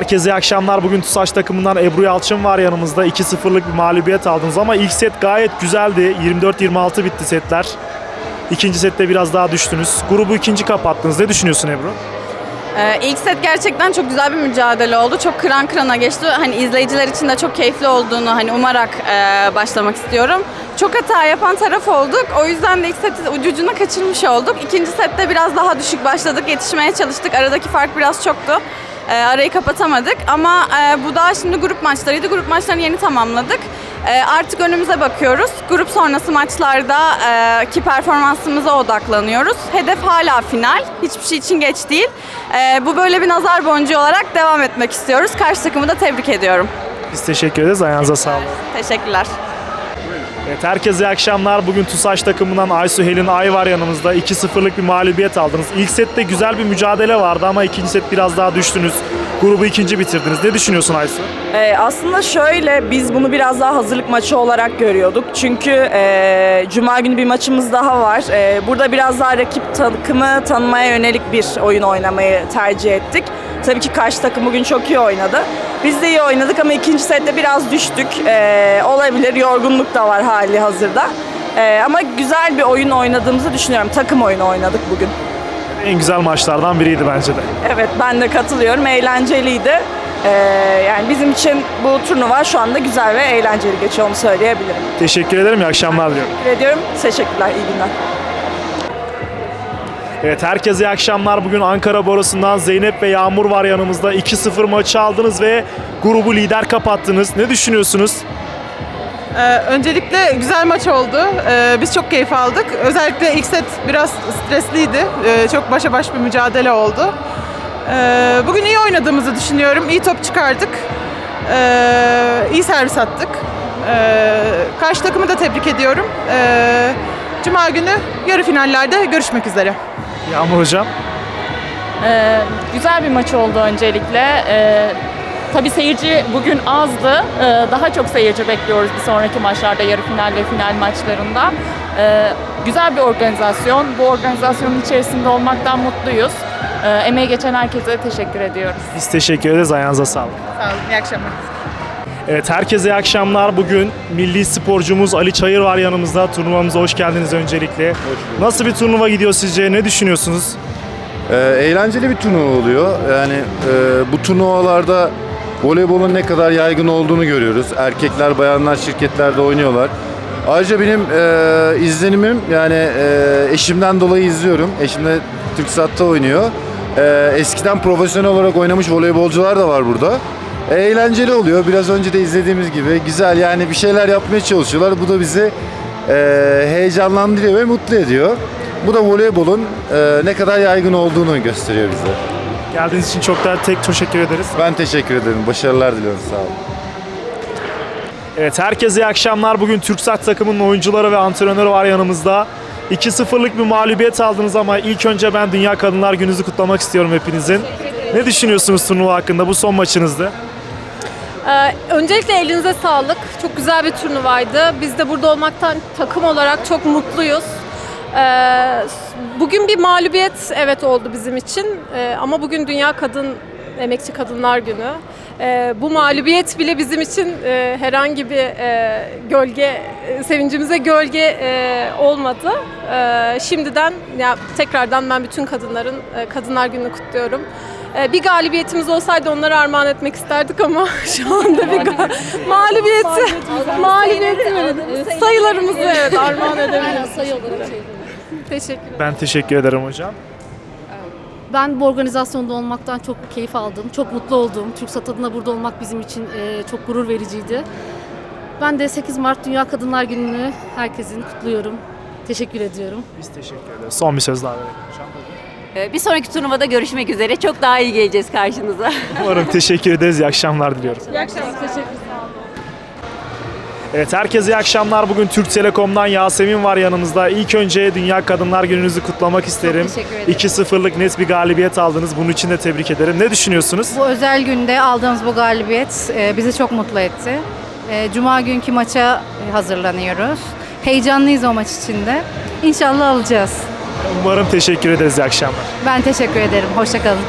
herkese iyi akşamlar. Bugün TUSAŞ takımından Ebru Yalçın var yanımızda. 2-0'lık bir mağlubiyet aldınız ama ilk set gayet güzeldi. 24-26 bitti setler. İkinci sette biraz daha düştünüz. Grubu ikinci kapattınız. Ne düşünüyorsun Ebru? Ee, ilk set gerçekten çok güzel bir mücadele oldu. Çok kıran kırana geçti. Hani izleyiciler için de çok keyifli olduğunu hani umarak e, başlamak istiyorum. Çok hata yapan taraf olduk. O yüzden de ilk seti ucucuna kaçırmış olduk. İkinci sette biraz daha düşük başladık. Yetişmeye çalıştık. Aradaki fark biraz çoktu. E, arayı kapatamadık ama e, bu da şimdi grup maçlarıydı. Grup maçlarını yeni tamamladık. E, artık önümüze bakıyoruz. Grup sonrası maçlarda e, ki performansımıza odaklanıyoruz. Hedef hala final. Hiçbir şey için geç değil. E, bu böyle bir nazar boncuğu olarak devam etmek istiyoruz. Karşı takımı da tebrik ediyorum. Biz teşekkür ederiz. Ayağınıza sağlık. Teşekkürler. Evet, herkese iyi akşamlar. Bugün TUSAŞ takımından Aysu Helin Ay var yanımızda. 2-0'lık bir mağlubiyet aldınız. İlk sette güzel bir mücadele vardı ama ikinci set biraz daha düştünüz. Grubu ikinci bitirdiniz. Ne düşünüyorsun Aysu? Ee, aslında şöyle biz bunu biraz daha hazırlık maçı olarak görüyorduk. Çünkü e, Cuma günü bir maçımız daha var. E, burada biraz daha rakip takımı tanımaya yönelik bir oyun oynamayı tercih ettik. Tabii ki karşı takım bugün çok iyi oynadı. Biz de iyi oynadık ama ikinci sette biraz düştük. E, olabilir yorgunluk da var hali hazırda. E, ama güzel bir oyun oynadığımızı düşünüyorum. Takım oyunu oynadık bugün. En güzel maçlardan biriydi bence de. Evet ben de katılıyorum. Eğlenceliydi. Ee, yani bizim için bu turnuva şu anda güzel ve eğlenceli geçiyor onu söyleyebilirim. Teşekkür ederim. İyi akşamlar diliyorum. Teşekkür ediyorum. Teşekkürler. iyi günler. Evet herkese iyi akşamlar. Bugün Ankara Borusu'ndan Zeynep ve Yağmur var yanımızda. 2-0 maçı aldınız ve grubu lider kapattınız. Ne düşünüyorsunuz? Ee, öncelikle güzel maç oldu. Ee, biz çok keyif aldık. Özellikle ilk set biraz stresliydi. Ee, çok başa baş bir mücadele oldu. Ee, bugün iyi oynadığımızı düşünüyorum. İyi top çıkardık. Ee, iyi servis attık. Ee, karşı takımı da tebrik ediyorum. Ee, Cuma günü yarı finallerde görüşmek üzere. Yağmur hocam. Ee, güzel bir maç oldu öncelikle. Ee, tabii seyirci bugün azdı. Ee, daha çok seyirci bekliyoruz bir sonraki maçlarda, yarı final ve final maçlarında. Ee, güzel bir organizasyon. Bu organizasyonun içerisinde olmaktan mutluyuz. Ee, emeği geçen herkese teşekkür ediyoruz. Biz teşekkür ederiz. Ayağınıza sağlık. Sağ olun. İyi akşamlar. Evet herkese iyi akşamlar. Bugün milli sporcumuz Ali Çayır var yanımızda. Turnuvamıza hoş geldiniz öncelikle. Nasıl bir turnuva gidiyor sizce? Ne düşünüyorsunuz? Ee, eğlenceli bir turnuva oluyor. Yani e, bu turnuvalarda voleybolun ne kadar yaygın olduğunu görüyoruz. Erkekler, bayanlar şirketlerde oynuyorlar. Ayrıca benim e, izlenimim yani e, eşimden dolayı izliyorum. Eşim de TürkSat'ta oynuyor. E, eskiden profesyonel olarak oynamış voleybolcular da var burada. Eğlenceli oluyor. Biraz önce de izlediğimiz gibi güzel yani bir şeyler yapmaya çalışıyorlar. Bu da bizi e, heyecanlandırıyor ve mutlu ediyor. Bu da voleybolun e, ne kadar yaygın olduğunu gösteriyor bize. Geldiğiniz için çok daha tek teşekkür ederiz. Ben teşekkür ederim. Başarılar diliyorum. Sağ olun. Evet herkese iyi akşamlar. Bugün TürkSat takımının oyuncuları ve antrenörü var yanımızda. 2-0'lık bir mağlubiyet aldınız ama ilk önce ben Dünya Kadınlar Günü'nüzü kutlamak istiyorum hepinizin. Ne düşünüyorsunuz turnuva hakkında? Bu son maçınızdı. Ee, öncelikle elinize sağlık. Çok güzel bir turnuvaydı. Biz de burada olmaktan takım olarak çok mutluyuz. Ee, bugün bir mağlubiyet evet oldu bizim için. Ee, ama bugün Dünya Kadın Emekçi Kadınlar Günü. Ee, bu mağlubiyet bile bizim için e, herhangi bir e, gölge, e, sevincimize gölge e, olmadı. Ee, şimdiden ya tekrardan ben bütün kadınların e, Kadınlar Günü'nü kutluyorum. Ee, Bir galibiyetimiz olsaydı onlara armağan etmek isterdik ama şu anda bir ga- mağlubiyeti mağlubiyeti sayılarımızı evet armağan edebiliriz. Teşekkür ederim. Ben teşekkür ederim hocam. Ben bu organizasyonda olmaktan çok keyif aldım. Çok mutlu oldum. TürkSat adına burada olmak bizim için e, çok gurur vericiydi. Ben de 8 Mart Dünya Kadınlar Günü'nü herkesin kutluyorum. Teşekkür ediyorum. Biz teşekkür ederiz. Son bir söz daha verelim hocam. Ee, Bir sonraki turnuvada görüşmek üzere. Çok daha iyi geleceğiz karşınıza. Umarım teşekkür ederiz. İyi akşamlar diliyorum. İyi akşamlar. Teşekkür Evet herkese iyi akşamlar. Bugün Türk Telekom'dan Yasemin var yanımızda. İlk önce Dünya Kadınlar Günü'nüzü kutlamak isterim. teşekkür ederim. 2-0'lık net bir galibiyet aldınız. Bunun için de tebrik ederim. Ne düşünüyorsunuz? Bu özel günde aldığımız bu galibiyet e, bizi çok mutlu etti. E, Cuma günkü maça e, hazırlanıyoruz. Heyecanlıyız o maç içinde. İnşallah alacağız. Umarım teşekkür ederiz. İyi akşamlar. Ben teşekkür ederim. Hoşçakalın.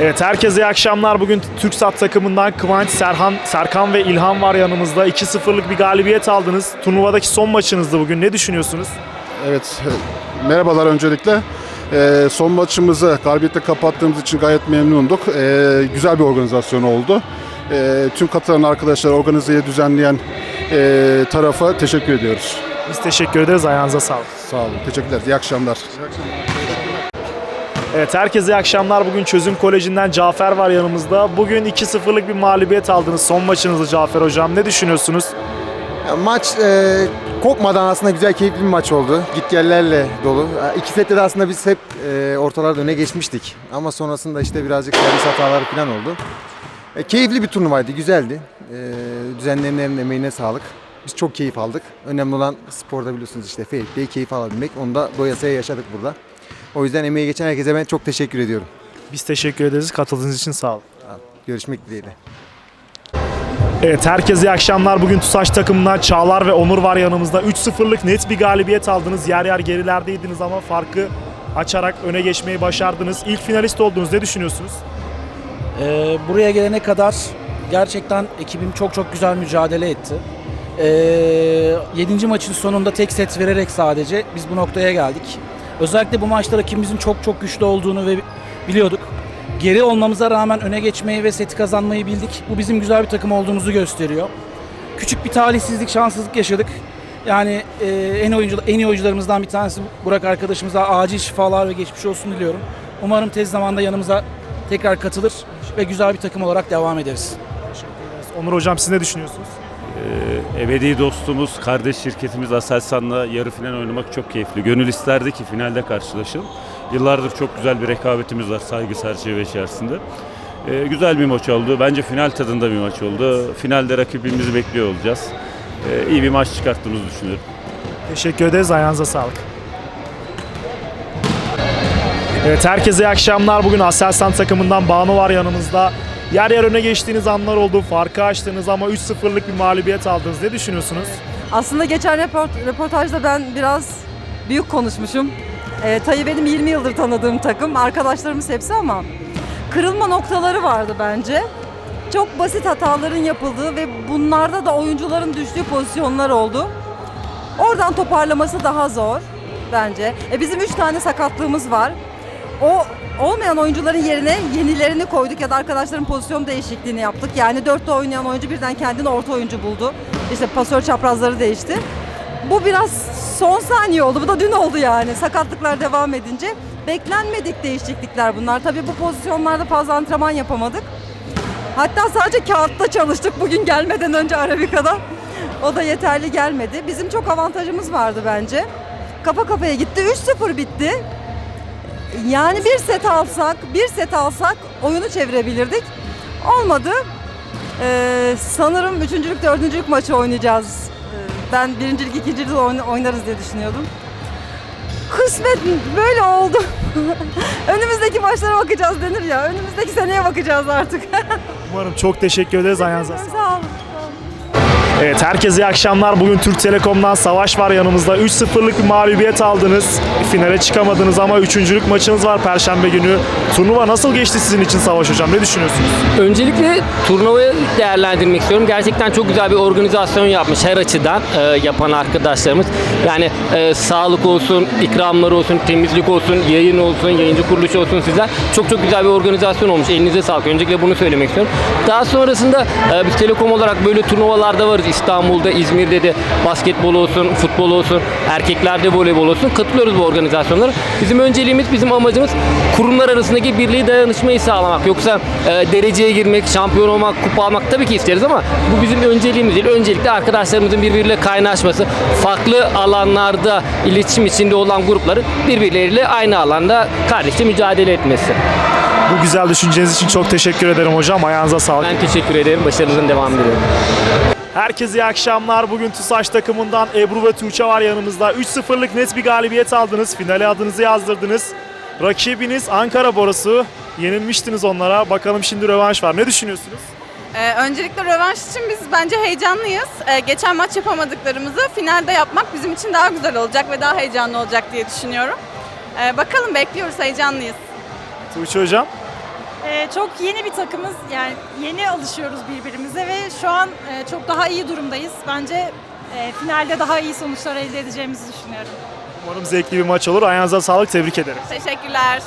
Evet herkese iyi akşamlar. Bugün TürkSat takımından Kıvanç, Serhan, Serkan ve İlhan var yanımızda. 2-0'lık bir galibiyet aldınız. Turnuvadaki son maçınızdı bugün. Ne düşünüyorsunuz? Evet, merhabalar öncelikle. E, son maçımızı galibiyetle kapattığımız için gayet memnunduk. E, güzel bir organizasyon oldu. E, tüm katılan arkadaşlar, organizeyi düzenleyen e, tarafa teşekkür ediyoruz. Biz teşekkür ederiz. Ayağınıza sağlık. Sağ olun, teşekkürler. İyi akşamlar. Evet herkese iyi akşamlar. Bugün Çözüm Koleji'nden Cafer var yanımızda. Bugün 2-0'lık bir mağlubiyet aldınız. Son maçınızdı Cafer Hocam. Ne düşünüyorsunuz? Ya Maç e, korkmadan aslında güzel keyifli bir maç oldu. Gitgellerle dolu. İki sette de aslında biz hep e, ortalarda öne geçmiştik. Ama sonrasında işte birazcık servis hataları falan oldu. E, keyifli bir turnuvaydı, güzeldi. E, düzenleyenlerin emeğine sağlık. Biz çok keyif aldık. Önemli olan sporda biliyorsunuz işte play, keyif alabilmek. Onu da doyasıya yaşadık burada. O yüzden emeği geçen herkese ben çok teşekkür ediyorum. Biz teşekkür ederiz. Katıldığınız için sağ olun. Görüşmek dileğiyle. Evet herkese iyi akşamlar. Bugün TUSAŞ takımından Çağlar ve Onur var yanımızda. 3-0'lık net bir galibiyet aldınız. Yer yer gerilerdeydiniz ama farkı açarak öne geçmeyi başardınız. İlk finalist oldunuz. Ne düşünüyorsunuz? Ee, buraya gelene kadar gerçekten ekibim çok çok güzel mücadele etti. Ee, 7. maçın sonunda tek set vererek sadece biz bu noktaya geldik. Özellikle bu maçta rakibimizin çok çok güçlü olduğunu ve biliyorduk. Geri olmamıza rağmen öne geçmeyi ve seti kazanmayı bildik. Bu bizim güzel bir takım olduğumuzu gösteriyor. Küçük bir talihsizlik, şanssızlık yaşadık. Yani e, en oyuncu en iyi oyuncularımızdan bir tanesi Burak arkadaşımıza acil şifalar ve geçmiş olsun diliyorum. Umarım tez zamanda yanımıza tekrar katılır ve güzel bir takım olarak devam ederiz. Onur Hocam siz ne düşünüyorsunuz? Ee, ebedi dostumuz, kardeş şirketimiz Aselsan'la yarı final oynamak çok keyifli. Gönül isterdi ki finalde karşılaşalım. Yıllardır çok güzel bir rekabetimiz var saygı çerçeve içerisinde. Ee, güzel bir maç oldu. Bence final tadında bir maç oldu. Finalde rakibimizi bekliyor olacağız. Ee, iyi bir maç çıkarttığımızı düşünüyorum. Teşekkür ederiz. Ayağınıza sağlık. Evet herkese iyi akşamlar. Bugün Aselsan takımından Banu var yanımızda. Yer yer öne geçtiğiniz anlar oldu. Farkı açtınız ama 3-0'lık bir mağlubiyet aldınız. Ne düşünüyorsunuz? Aslında geçen report- röportajda ben biraz büyük konuşmuşum. E, Tayı benim 20 yıldır tanıdığım takım. Arkadaşlarımız hepsi ama kırılma noktaları vardı bence. Çok basit hataların yapıldığı ve bunlarda da oyuncuların düştüğü pozisyonlar oldu. Oradan toparlaması daha zor bence. E, bizim 3 tane sakatlığımız var. O olmayan oyuncuların yerine yenilerini koyduk ya da arkadaşların pozisyon değişikliğini yaptık. Yani dörtte oynayan oyuncu birden kendini orta oyuncu buldu. İşte pasör çaprazları değişti. Bu biraz son saniye oldu. Bu da dün oldu yani. Sakatlıklar devam edince. Beklenmedik değişiklikler bunlar. Tabii bu pozisyonlarda fazla antrenman yapamadık. Hatta sadece kağıtta çalıştık bugün gelmeden önce Arabika'da. O da yeterli gelmedi. Bizim çok avantajımız vardı bence. Kafa kafaya gitti. 3-0 bitti. Yani bir set alsak, bir set alsak oyunu çevirebilirdik. Olmadı. Ee, sanırım üçüncülük, dördüncülük maçı oynayacağız. Ee, ben birincilik, ikincilik oynarız diye düşünüyordum. Kısmet böyle oldu. Önümüzdeki maçlara bakacağız denir ya. Önümüzdeki seneye bakacağız artık. Umarım çok teşekkür ederiz. Ayağınıza sağlık. Sağ olun. Evet herkese iyi akşamlar. Bugün Türk Telekom'dan Savaş var yanımızda. 3-0'lık bir mağlubiyet aldınız. Finale çıkamadınız ama üçüncülük maçınız var Perşembe günü. Turnuva nasıl geçti sizin için Savaş Hocam? Ne düşünüyorsunuz? Öncelikle turnuvayı değerlendirmek istiyorum. Gerçekten çok güzel bir organizasyon yapmış her açıdan e, yapan arkadaşlarımız. Yani e, sağlık olsun, ikramlar olsun, temizlik olsun, yayın olsun, yayıncı kuruluş olsun sizler. Çok çok güzel bir organizasyon olmuş. Elinize sağlık. Öncelikle bunu söylemek istiyorum. Daha sonrasında e, biz Telekom olarak böyle turnuvalarda varız. İstanbul'da, İzmir'de de basketbol olsun, futbol olsun, erkeklerde voleybol olsun. Katılıyoruz bu organizasyonlara. Bizim önceliğimiz, bizim amacımız kurumlar arasındaki birliği dayanışmayı sağlamak. Yoksa e, dereceye girmek, şampiyon olmak, kupa almak tabii ki isteriz ama bu bizim önceliğimiz değil. Öncelikle arkadaşlarımızın birbiriyle kaynaşması, farklı alanlarda iletişim içinde olan grupların birbirleriyle aynı alanda kardeşçe mücadele etmesi. Bu güzel düşünceniz için çok teşekkür ederim hocam. Ayağınıza sağlık. Ben teşekkür ederim. Başarıların devamını diliyorum. Herkese iyi akşamlar. Bugün TUSAŞ takımından Ebru ve Tuğçe var yanımızda. 3-0'lık net bir galibiyet aldınız. Finale adınızı yazdırdınız. Rakibiniz Ankara Borusu. Yenilmiştiniz onlara. Bakalım şimdi rövanş var. Ne düşünüyorsunuz? Ee, öncelikle rövanş için biz bence heyecanlıyız. Ee, geçen maç yapamadıklarımızı finalde yapmak bizim için daha güzel olacak ve daha heyecanlı olacak diye düşünüyorum. Ee, bakalım bekliyoruz, heyecanlıyız. Tuğçe hocam. Ee, çok yeni bir takımız. Yani yeni alışıyoruz birbirimize ve şu an e, çok daha iyi durumdayız. Bence e, finalde daha iyi sonuçlar elde edeceğimizi düşünüyorum. Umarım zevkli bir maç olur. Ayağınıza sağlık. Tebrik ederim. Teşekkürler.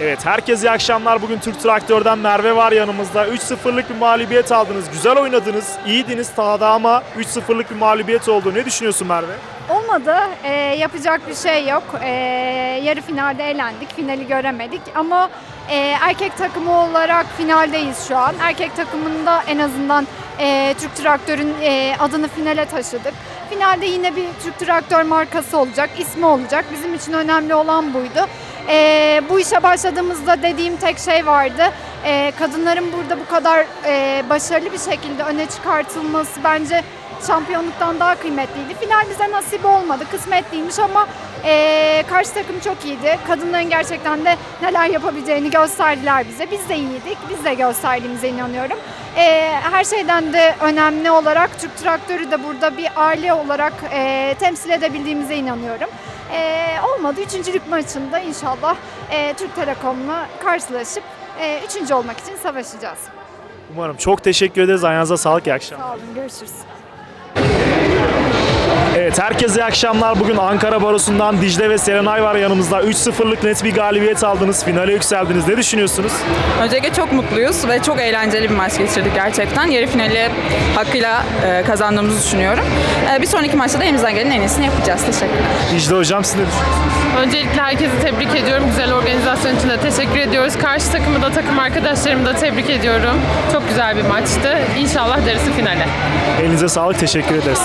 Evet herkese iyi akşamlar. Bugün Türk Traktör'den Merve var yanımızda. 3-0'lık bir mağlubiyet aldınız. Güzel oynadınız. iyiydiniz sahada ama 3-0'lık bir mağlubiyet oldu. Ne düşünüyorsun Merve? Olmadı. Ee, yapacak bir şey yok. Ee, yarı finalde elendik. Finali göremedik. Ama e, erkek takımı olarak finaldeyiz şu an. Erkek takımında en azından e, Türk Traktör'ün e, adını finale taşıdık. Finalde yine bir Türk Traktör markası olacak, ismi olacak. Bizim için önemli olan buydu. E, bu işe başladığımızda dediğim tek şey vardı. E, kadınların burada bu kadar e, başarılı bir şekilde öne çıkartılması bence şampiyonluktan daha kıymetliydi. Final bize nasip olmadı, kısmetliymiş ama eee, karşı takım çok iyiydi. Kadınların gerçekten de neler yapabileceğini gösterdiler bize. Biz de iyiydik, biz de gösterdiğimize inanıyorum. Eee, her şeyden de önemli olarak Türk Traktörü de burada bir aile olarak eee, temsil edebildiğimize inanıyorum. Eee, olmadı. Üçüncülük maçında inşallah eee, Türk Telekom'la karşılaşıp eee, üçüncü olmak için savaşacağız. Umarım. Çok teşekkür ederiz. Ayağınıza sağlık. İyi akşamlar. Sağ olun, görüşürüz. Evet herkese iyi akşamlar. Bugün Ankara Barosu'ndan Dicle ve Serenay var yanımızda. 3-0'lık net bir galibiyet aldınız. Finale yükseldiniz. Ne düşünüyorsunuz? Öncelikle çok mutluyuz ve çok eğlenceli bir maç geçirdik gerçekten. Yarı finali hakkıyla e, kazandığımızı düşünüyorum. E, bir sonraki maçta da elimizden gelenin en iyisini yapacağız. Teşekkürler. Dicle Hocam siz ne düşünüyorsunuz? Öncelikle herkesi tebrik ediyorum. Güzel organizasyon için de teşekkür ediyoruz. Karşı takımı da takım arkadaşlarımı da tebrik ediyorum. Çok güzel bir maçtı. İnşallah darısı finale. Elinize sağlık. Teşekkür ederiz.